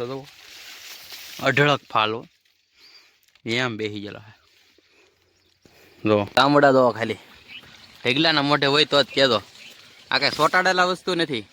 તો જુઓ અઢળક ફાલો એમ બેસી ગયેલો હે જો તાંબડા દો ખાલી ઢેગલાના મોઢે હોય તો જ કહેતો આ કાંઈ સોટાડેલા વસ્તુ નથી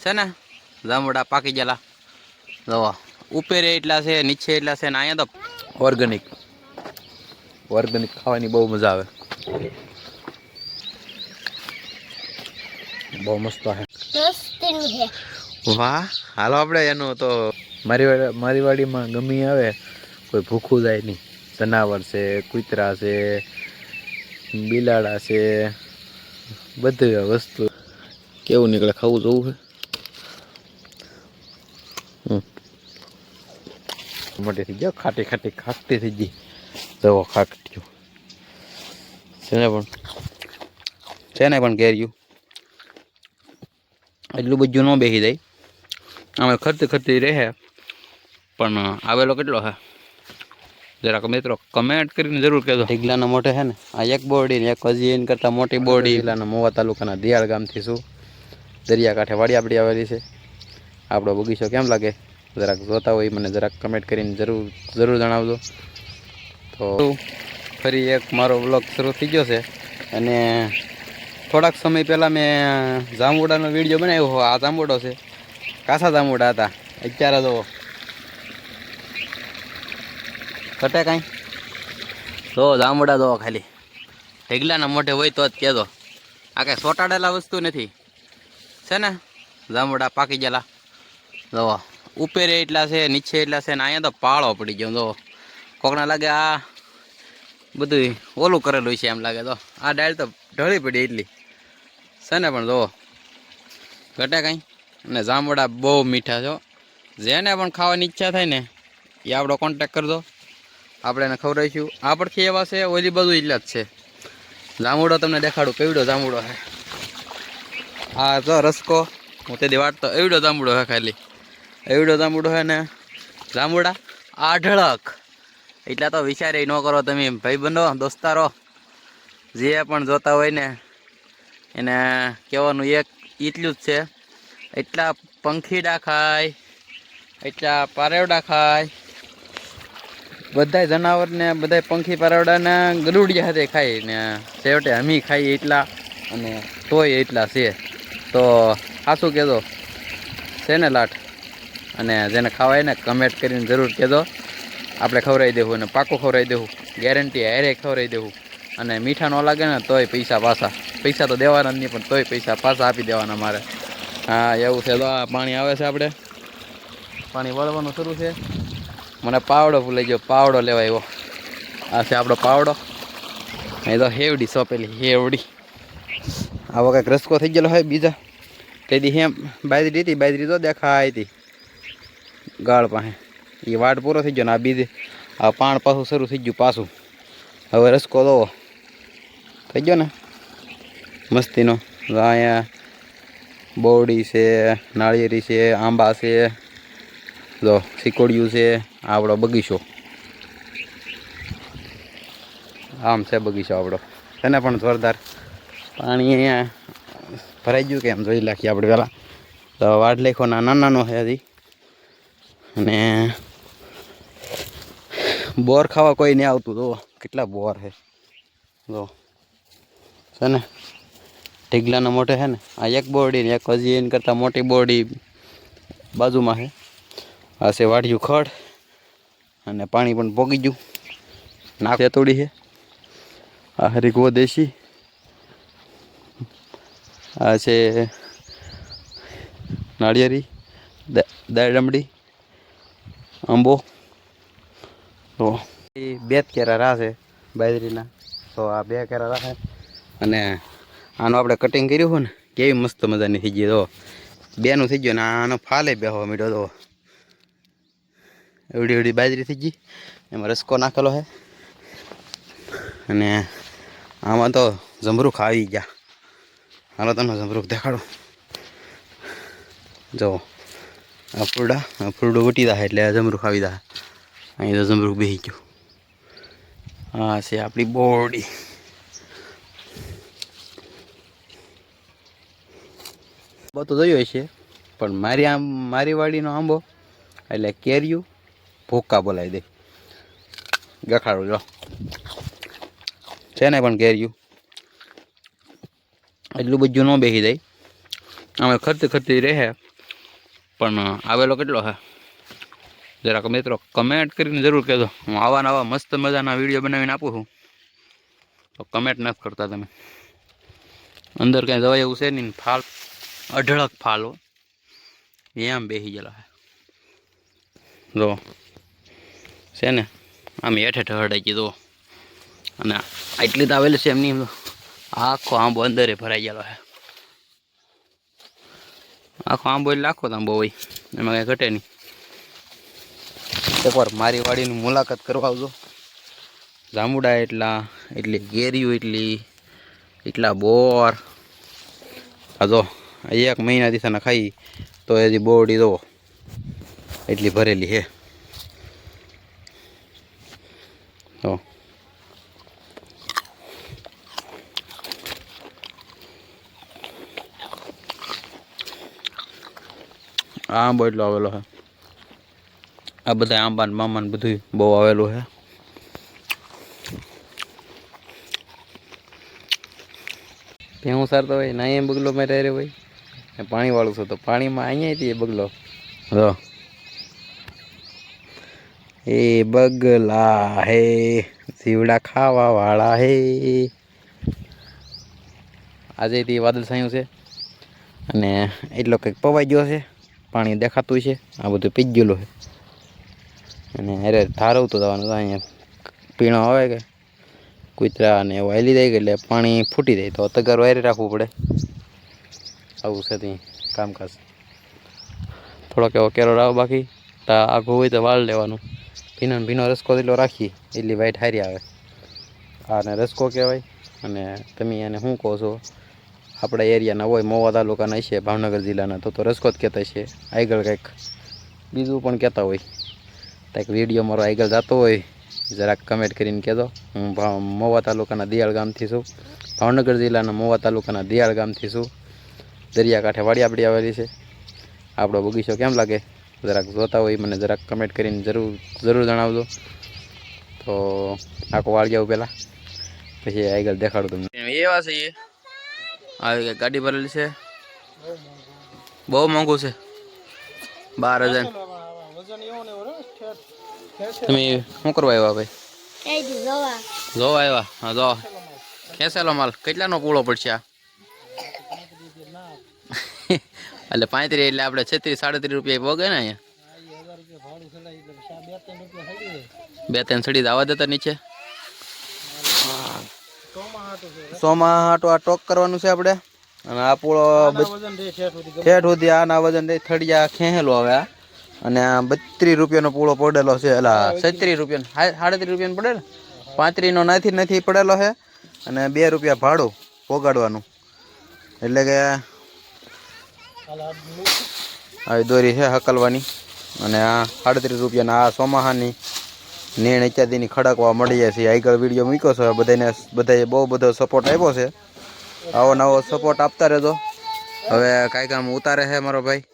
છે ને જાંબુડા પાકી ગયેલા જો ઉપેરે એટલા છે નીચે એટલા છે ને અહીંયા તો ઓર્ગેનિક ઓર્ગેનિક ખાવાની બહુ મજા આવે બહુ મસ્ત છે દોસ્તીનું છે વાહ હાલો આપણે એનું તો મારી વાડી મારી વાડીમાં ગમી આવે કોઈ ભૂખું જાય નહીં. જનાવર છે કૂતરા છે બિલાડા છે બધી વસ્તુ. કેવું નીકળે ખાવું જોવું છે? મોટી થઈ ગયો ખાટી ખાટી ખાટી થઈ ગઈ. દવા ખાકટ્યું છે ને પણ? છે ને પણ કેર્યું? એટલું બધું ન બેસી જાય. અમે ખરતી ખર્ચી રહે પણ આવેલો કેટલો હે? જરાક મિત્રો કમેન્ટ કરીને જરૂર કહેજો. ઢીગલાના મોઢે છે ને આ એક બોરડી ને એક હજી એની કરતાં મોટી બોરડી. ઢીગલાના મોવા તાલુકાના દિયાળ ગામથી શું દરિયાકાંઠે વાડી આપણી આવેલી છે. આપણો બગીચો કેમ લાગે? જરાક જોતા હોય મને જરાક કમેન્ટ કરીને જરૂર જરૂર જણાવજો. તો ફરી એક મારો વ્લોગ શરૂ થઈ ગયો છે. અને થોડાક સમય પહેલાં મેં જાંબુડાનો વીડિયો બનાવ્યો આ જાંબુડો છે. કાસા જાંબુડા હતા. અત્યારે તો કટે કાંઈ? તો જાંબુડા દો ખાલી. ઢેગલાના મોઢે હોય તો જ કહેતો આ કાંઈ સોટાડેલા વસ્તુ નથી. છે ને? જાંબુડા પાકી ગયેલા. જો, ઉપેરે એટલા છે, નીચે એટલા છે ને અહીંયા તો પાળો પડી ગયો. જો, કોકના લાગે આ બધું ઓલું કરેલું છે એમ લાગે. તો આ ડાળ તો ઢળી પડી એટલી. છે ને પણ જો, ઘટે કાંઈ? અને જાંબુડા બહુ મીઠા છો જેને પણ ખાવાની ઈચ્છા થાય ને એ આપણો કોન્ટેક કરજો. આપણે એને ખવડાવીશું. આ પરથી એવા છે, ઓલી બધું એટલા જ છે. જાંબુડો તમને દેખાડું, કેવડો જાંબુડો છે. આ જો રસકો, હું તે વાટતો, એવડો જાંબુડો છે ખાલી. એવડો જાંબુડો છે ને જાંબુડા આઢળક. એટલા તો વિચારે ન કરો તમે ભાઈ બનો દોસ્તારો, જે પણ જોતા હોય ને, એને કહેવાનું એક એટલું જ છે. એટલા પંખીડા ખાય એટલા પારેવડા ખાય. બધાય જનાવરને, બધાય પંખી પારેવડાને ગરુડિયા સાથે ખાય ને છેવટે અમી ખાઈ એટલા અને તોય એટલા છે. તો સાચું કહેજો? છે ને લાટ? અને જેને ખાવાય ને કમેન્ટ કરીને જરૂર કહેજો. આપણે ખવડાવી દેવું અને પાકું ખવડાવી દેવું. ગેરંટી હારે ખવડાવી દેવું. અને મીઠા ન લાગે ને તોય પૈસા પાછા. પૈસા તો દેવાના જ નહીં, પણ તોય પૈસા પાછા આપી દેવાના મારે. હા એવું છે. તો આ પાણી આવે છે આપણે. પાણી વળવાનું શરૂ છે. મને પાવડો ભૂલાઈ ગયો. પાવડો લેવા આવ્યો. આ છે આપણો પાવડો. એ તો હેવડી સોંપેલી હેવડી. આવો કંઈક રસકો થઈ ગયેલો હોય બીજા. તેથી હેમ બાજરી હતી બાજરી તો દેખાય હતી. ગાળ પાસે. એ વાટ પૂરો થઈ ગયો ને આ બીજે. આ પાણ પાછું શરૂ થઈ ગયું પાછું. હવે રસકો દો થઈ ગયો ને? મસ્તીનો. અહીંયા બોરડી છે, નાળિયેરી છે, આંબા છે, જો સિકોડિયું છે આપણો બગીચો. આમ છે બગીચો આપણો. તેને પણ જોરદાર પાણી અહીંયા ભરાઈ ગયું કે એમ જોઈ નાખીએ આપણે પહેલાં. તો વાડ નાના નાનો છે હજી. અને બોર ખાવા કોઈ નહીં આવતું, જો કેટલા બોર છે. જો, છે ને? ઢીગલાના મોઢે છે ને, આ એક બોરડી ને એક હજી એની કરતાં મોટી બોરડી બાજુમાં છે આ છે વાડિયું ખડ અને પાણી પણ પોગી ગયું. નાક તેતોડી છે આ હરીગવો દેશી. આ છે નાળિયેરી દાળ ડમડી આંબો. તો બે જ કેરા રાહ છે, બાજરીના. તો આ બે કેરા રાખે અને આનું આપણે કટિંગ કર્યું હોય ને, કેવી મસ્ત મજાની થઈ ગઈ તો બેનું થઈ ગયું ને આનો ફાલે બેહો મીઠો તો એવડી એવડી બાજરી થઈ ગઈ. એમાં રસકો નાખેલો છે. અને આમાં તો જમરૂખ આવી ગયા. હાલો તમને જમરૂખ દેખાડો. જો, આ ફૂરડા, આ ફૂરડું વટી દા એટલે આ જમરૂખ આવી દા અહીં તો જમરૂખ બેસી ગયું. હા છે આપણી બોરડી આંબો તો જોયો છે, પણ મારી આમ, મારી વાડીનો આંબો, એટલે કેરિયું ભૂક્કા બોલાવી દે. ગખાડું જો છે ને પણ કેરિયું? એટલું બધું ન બેસી જાય. અમે ખર્ચ ખર્ચી રહે, પણ આવેલો કેટલો હે? જરાક મિત્રો કમેન્ટ કરીને જરૂર કહેજો. હું આવા નવા મસ્ત મજાના વીડિયો બનાવીને આપું છું. તો કમેન્ટ નથી કરતા તમે. અંદર કાંઈ જવાય એવું છે નહીં ફાલ અઢળક ફાલો. એમ બેસી ગયેલો જો, છે ને, આમ હેઠે ઠહડાઈ ગઈ જો. અને આટલી તો આવેલી છે એમની આખો આંબો અંદરે ભરાઈ ગયેલો છે. આખો આંબો એટલે આખો આંબો હોય. એમાં કાંઈ ઘટે નહીં. એકવાર મારી વાડીની મુલાકાત કરવા આવજો. જાંબુડા એટલા, એટલી કેરીઓ એટલી, એટલા બોર. આ જો એક મહિનાથી તને ખાઈ, તો હજી બોડી દો એટલી ભરેલી છે. તો આંબો એટલો આવેલો છે. આ બધા આંબા ને મામા ને બધું બહુ આવેલું છે. ભેહું સારતો હોય ના એમ બગલો મેં રહે ભાઈ. ને પાણી વાળું છું તો પાણીમાં અહીંયાથી એ બગલો. જો. એ બગલા હે જીવડા ખાવા વાળા હે. આજે તે વાદળ છાયું છે અને એટલો કંઈક પવાઈ ગયો છે પાણી દેખાતું છે આ બધું પી ગયેલું છે. અને અરે ધારવતું જવાનું અહીંયા પીણો આવે કે કૂતરા ને એવું હાલી જાય કે એટલે પાણી ફૂટી જાય તો તગાર વાયરે રાખવું પડે. આવું છે ત્યાં કામકાજ. થોડોક એવો કેરો રાવ બાકી, તો આઘું હોય તો વાળ લેવાનું. ભીનો ભીનો રસકો એટલો રાખી એટલી વાઈટ હારી આવે. આને રસકો કહેવાય, અને તમે એને શું કહો છો? આપણા એરિયાના હોય, મોવા તાલુકાના છે ભાવનગર જિલ્લાના, તો તો રસકો જ કહેતા છે આગળ કંઈક બીજું પણ કહેતા હોય. કંઈક વીડિયો મારો આગળ જતો હોય, જરાક કમેન્ટ કરીને કહેજો. હું મોવા તાલુકાના દિયાળ ગામથી છું. ભાવનગર જિલ્લાના મોવા તાલુકાના દિયાળ ગામથી છું. દરિયાકાંઠે વાડી આપણી આવેલી છે. આપણો બગીચો કેમ લાગે? જરાક જોતા હોય મને જરાક કમેન્ટ કરીને જરૂર જરૂર જણાવજો. તો આખો વાળિયાવું પહેલાં. પછી આગળ દેખાડું તમને. એવા છે એ. આવી ગાડી ભરેલી છે. બહુ મોંઘું છે. બાર હજાર. તમે શું કરવા આવ્યા ભાઈ? જોવા. આવ્યા? હા જો ખેંચેલો માલ. કેટલાનો પૂળો પડશે આ? એટલે પાંત્રીસ એટલે આપણે છત્રીસ, સાડત્રીસ રૂપિયા પગે ને અહીંયા? બે ત્રણ સડી આવા દેતા નીચે. સોમાં હાટો ટોક કરવાનું છે આપણે. અને આ પૂળો ઠેઠ સુધી વજન થડિયા ખેંચેલો હવે અને આ બત્રીસ રૂપિયાનો પૂળો પડેલો છે. એટલે છત્રીસ રૂપિયાનો સાડત્રીસ રૂપિયાનો પડે ને પાંત્રીસનો નથી નથી પડેલો છે. અને બે રૂપિયા ભાડું પોગાડવાનું એટલે કે આવી દોરી છે હકલવાની. અને આ સાડત્રીસ રૂપિયાના આ સોમાહાની નીણ ઇત્યાદિની ખડકવા મળી જાય છે આગળ વીડિયો મૂક્યો છે. બધાને બધાએ બહુ બધો સપોર્ટ આપ્યો છે. આવો નવો સપોર્ટ આપતા રહેજો. હવે કાંઈ કામ ઉતારે છે મારો ભાઈ.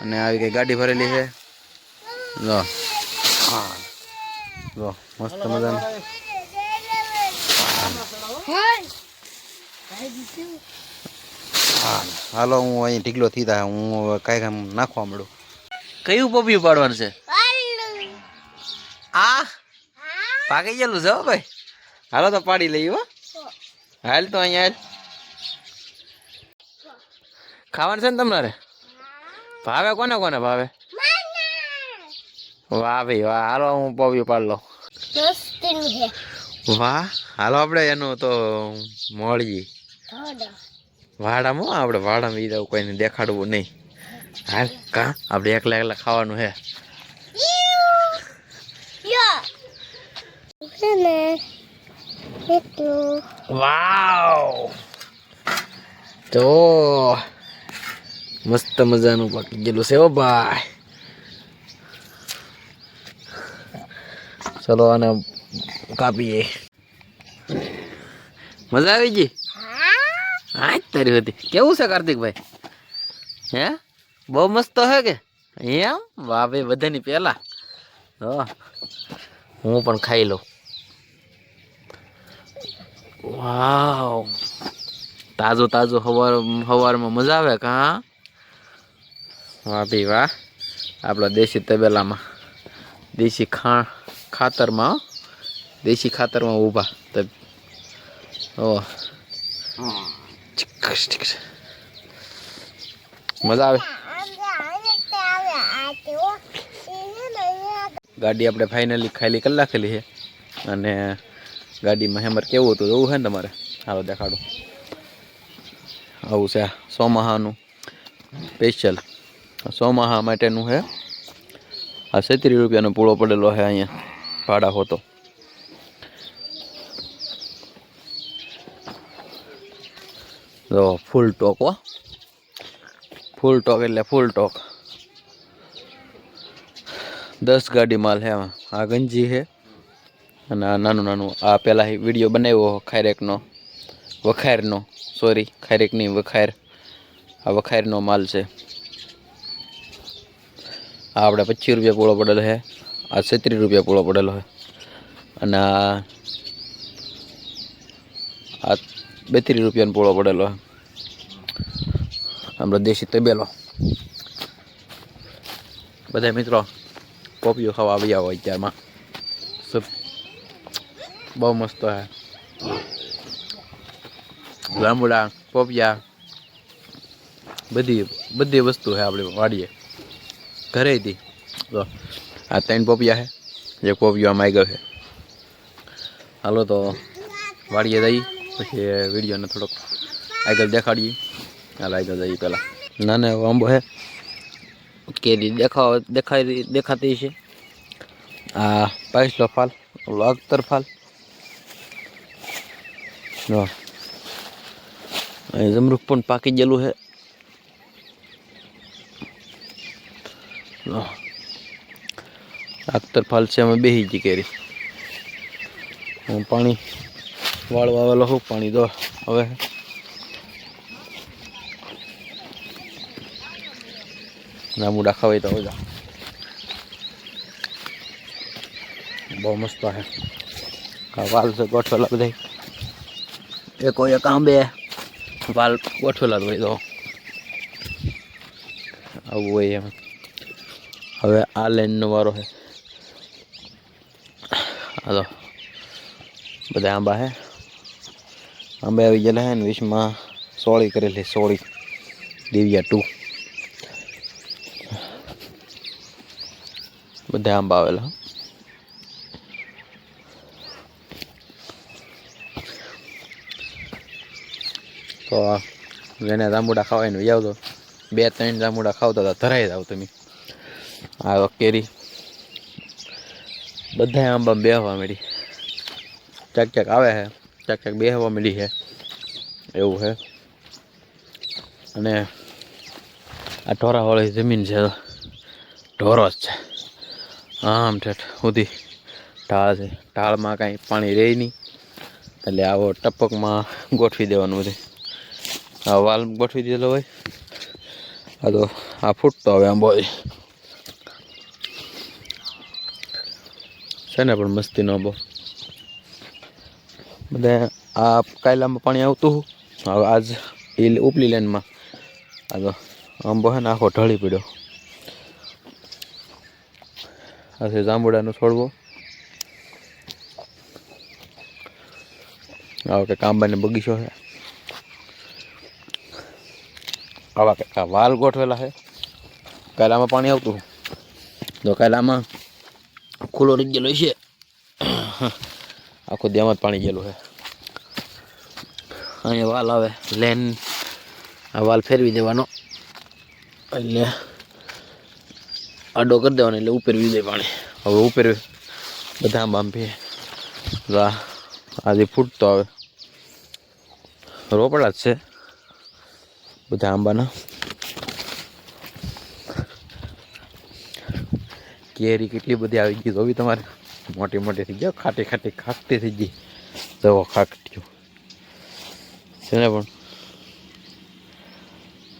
અને આવી કઈ ગાડી ભરેલી છે. જો જો મસ્ત મજાનું. હાલો હું અહીં ઢીકલો થી થાય હું હવે કાંઈ કામ નાખવા મળું કયું પપ્પી પાડવાનું છે? આ? પાકી ગયેલું છે હો ભાઈ. હાલો તો પાડી લઈ હો. હાલ તો અહીંયા હાલ ખાવાનું છે ને તમારે? ભાવે કોને કોને ભાવે? વાહ ભાઈ વાહ. હાલો હું પવ્યું પાડ લઉં. વાહ. હાલો આપણે એનું તો મળીએ. વાડામાં? આપણે વાડામાં ઈ તો કોઈને દેખાડવું નહીં. હાલ, કા? આપણે એકલા એકલા ખાવાનું હે. વાવ! તો, મસ્ત મજાનું પાકી ગયેલું છે ઓ ભાઈ. ચલો આને કાપીએ. મજા આવી ગઈ? હા જ તારી હતી કેવું છે કાર્તિકભાઈ હે બહુ મસ્ત હે કે એમ વાહ ભાઈ બધાની પહેલા હો હું પણ ખાઈ લઉં વાવ તાજો તાજો હવાર હવારમાં મજા આવે કા વાહ ભાઈ વાહ આપણા દેશી તબેલામાં દેશી ખા ખાતરમાં હો. દેશી ખાતરમાં ઊભા તબ ઓ ચીકસ ચીકસ. મજા આવે? ગાડી આપણે ફાઇનલી ખાલી કરી નાખેલી છે. અને ગાડીમાં હેમર કેવું હતું એવું છે ને તમારે? હાલો દેખાડું. આવું છે સોમાહાનું સ્પેશિયલ સોમાહા માટેનું છે. આ છત્રીસ રૂપિયાનો પૂળો પડેલો છે અહીંયા ભાડા હોતો. જો ફૂલ ટોક હો. ફૂલ ટોક એટલે ફૂલ ટોક દસ ગાડી માલ હે આ ગંજી હે અને આ નાનું નાનું. આ પહેલાં વીડિયો બનાવ્યો ખાયરેકનો. વખાયરનો. સોરી ખાયરેકની વખાયર. આ વખાયરનો માલ છે. આ આપણે પચીસ રૂપિયા પૂળો પડેલો છે આ છત્રીસ રૂપિયા પૂળો પડેલો છે અને આ આ બેત્રીસ રૂપિયાનો પૂળો પડેલો છે આપણો દેશી તબેલો. બધા મિત્રો પોપિયો ખાવા આવ્યા હોય અત્યારમાં સબ, બહુ મસ્ત હે. લાંબુડા પોપિયા બધી બધી વસ્તુ હે આપણે વાડીએ. ઘરેથી. તો આ ત્રણ પોપિયા છે જે પોપિયો આમાં આવી ગયો છે હાલો તો વાડીએ જઈ પછી વિડીયોને થોડોક આગળ દેખાડીએ. હાલ આગળ જઈએ પહેલાં નાના એવો આંબો છે. કેરી દેખાવ, દેખાઈ, દેખાતી છે. આ પાછલો ફાલ, ઓલો અખ્તર ફાલ. જો. અહીં જમરૂખ પણ પાકી ગયેલું છે. જો. અખ્તર ફાલ છે, અમે બેસી ગઈ કેરી. હું પાણી વાળવા આવેલો હું પાણી દો હવે નામુડા ખવાય તો બધા બહુ મસ્ત હે. વાલ છે ગોઠવેલા બધા એકો એક આંબે. વાલ ગોઠવેલા જ હોય તો. આવું હોય એમ. હવે આ લાઈનનો વારો છે હાલો. બધા આંબા હે. આંબે આવી ગયેલા હે ને વીસમાં સોળી કરેલી સોળી. દિવ્યા ટુ. બધા આંબા આવેલા. તો જેને જાંબુડા ખાવાય ને આવતો બે ત્રણ જાંબુડા ખાવતા હતા, ધરાઈ જાવ તમે. આ કેરી બધા આંબા બેહવા મળી. ચક ચક આવે છે ચાક ચાક બેહવા મળી છે એવું છે અને આ ઢોરાવાળી જમીન છે, ઢોરો જ છે. આમ ઠેઠ સુધી ઢાળ છે. ઢાળમાં કાંઈ પાણી રહે નહીં. એટલે આવો ટપકમાં ગોઠવી દેવાનું છે આ વાલ ગોઠવી દીધેલો હોય. આ તો આ ફૂટતો હવે આંબો. છે ને પણ મસ્તીનો આંબો. બધા આ કાયલામાં પાણી આવતું હવે આજ એ ઉપલી લાઈનમાં. આ તો આંબો છે ને આખો ઢળી પડ્યો. આ છે જાંબુડાનો છોડવો. આવો કે કાંબાને બગીચો છે. આવા કંઈક આ વાલ ગોઠવેલા છે. કાયલામાં પાણી આવતું તો કાયલામાં ખુલ્લો રહી ગયેલો છે આખો દેમાં જ પાણી ગયેલું છે. અહીંયા વાલ આવે, લેન આ વાલ ફેરવી દેવાનો. એટલે આડો કરી દેવાનો એટલે ઉપર વી દે પાણી. હવે ઉપર બધા આંબા આંબી આજે ફૂટતો આવે. રોપડા જ છે. બધા આંબાના. કેરી કેટલી બધી આવી ગઈ બી તમારે? મોટી મોટી થઈ ગયા ખાટી ખાટી ખાટી થઈ ગઈ. જવો ખાકટ્યું છે ને પણ?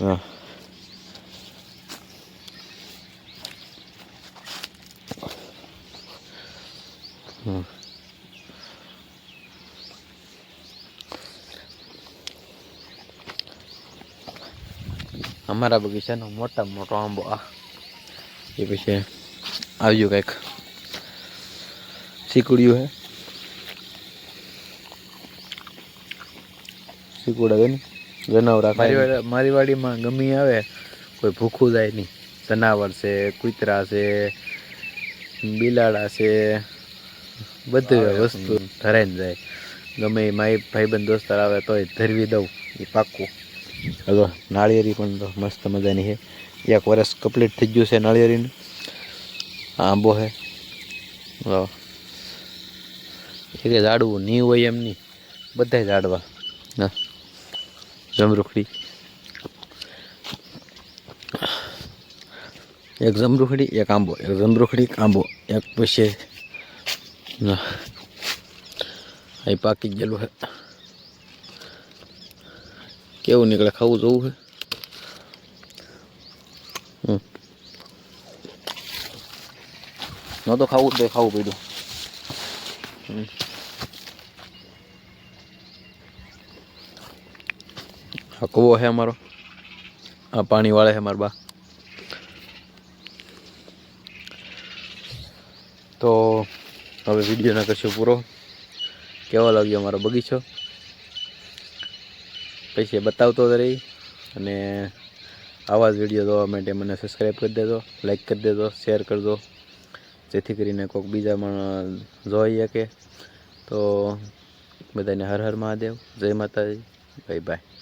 હા. અમારા બગીચાનો મોટા મોટો આંબો, આ. એ પછી આવ્યું કંઈક. શીકુડ્યું હે. શીકુડા ગઈ જનાવર મારી વાડીમાં ગમી આવે, કોઈ ભૂખું જાય નહીં. જનાવર છે, કૂતરા છે, બિલાડા છે. બધી વસ્તુ ધરાઈને જાય. ગમે એ મારી ભાઈબંધ દોસ્તાર આવે તોય ધરવી દઉં એ પાક્કું. હલો નાળિયેરી પણ તો મસ્ત મજાની છે. એક વર્ષ કમ્પ્લીટ થઈ ગયું છે નાળિયેરીનું. આંબો છે એક એ ઝાડવું નહીં હોય એમ નહીં બધા ઝાડવા ના જમરૂખડી. એક જમરૂખડી એક આંબો. એક જમરૂખડી આંબો. એક પછી ના અહીં પાકી ગયેલું છે કેવું નીકળે ખાવું જોવું છે ન તો ખાવું જ ખાવું પડ્યું. આ કૂવો છે અમારો આ પાણી વાળે છે મારા બા તો હવે વીડિયો ના કરશું પૂરો. કેવો લાગ્યો અમારો બગીચો? પછી બતાવતો જ રહી અને આવા જ વીડિયો જોવા માટે મને સબસ્ક્રાઈબ કરી દેજો લાઈક કરી દેજો શેર કરજો જેથી કરીને કોઈક બીજા પણ જોઈ શકે. તો બધાને હર હર મહાદેવ. જય માતાજી. Bye bye